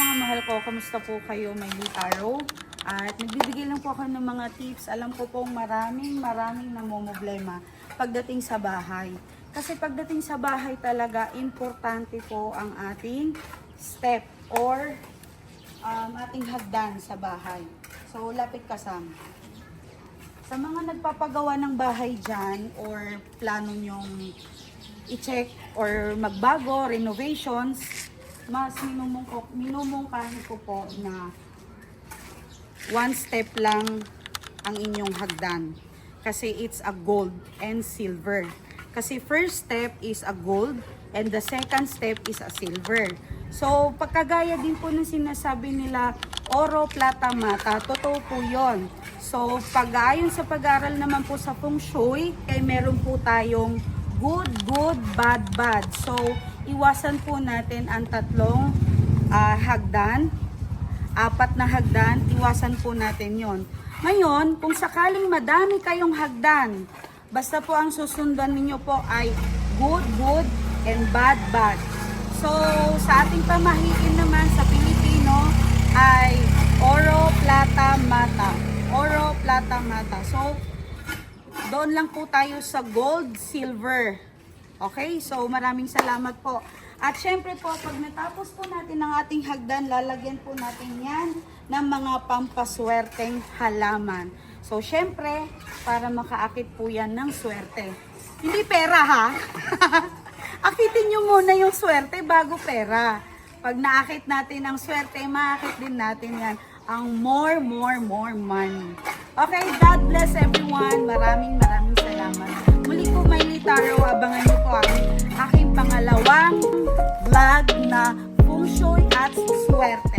mga mahal ko, kamusta po kayo, may Taro? At nagbibigay lang po ako ng mga tips. Alam ko pong maraming maraming namomblema pagdating sa bahay. Kasi pagdating sa bahay talaga, importante po ang ating step or um, ating hagdan sa bahay. So, lapit kasama. Sa mga nagpapagawa ng bahay dyan or plano nyong i-check or magbago, renovations, mas minumungko, minumungkahin ko po na one step lang ang inyong hagdan. Kasi it's a gold and silver. Kasi first step is a gold and the second step is a silver. So, pagkagaya din po ng sinasabi nila, oro, plata, mata, totoo po yon. So, pag-ayon sa pag-aral naman po sa feng shui, ay meron po tayong good, good, bad, bad. So, iwasan po natin ang tatlong ah, hagdan, apat na hagdan, iwasan po natin yon. Ngayon, kung sakaling madami kayong hagdan, basta po ang susundan ninyo po ay good, good, and bad, bad. So, sa ating pamahiin naman sa Pilipino ay oro, plata, mata. Oro, plata, mata. So, doon lang po tayo sa gold, silver. Okay? So, maraming salamat po. At syempre po, pag natapos po natin ang ating hagdan, lalagyan po natin yan ng mga pampaswerteng halaman. So, syempre, para makaakit po yan ng swerte. Hindi pera ha? Akitin nyo muna yung swerte bago pera. Pag naakit natin ang swerte, maakit din natin yan ang more, more, more money. Okay, God bless everyone. Maraming maraming ang aking pangalawang vlog na feng shui at swerte.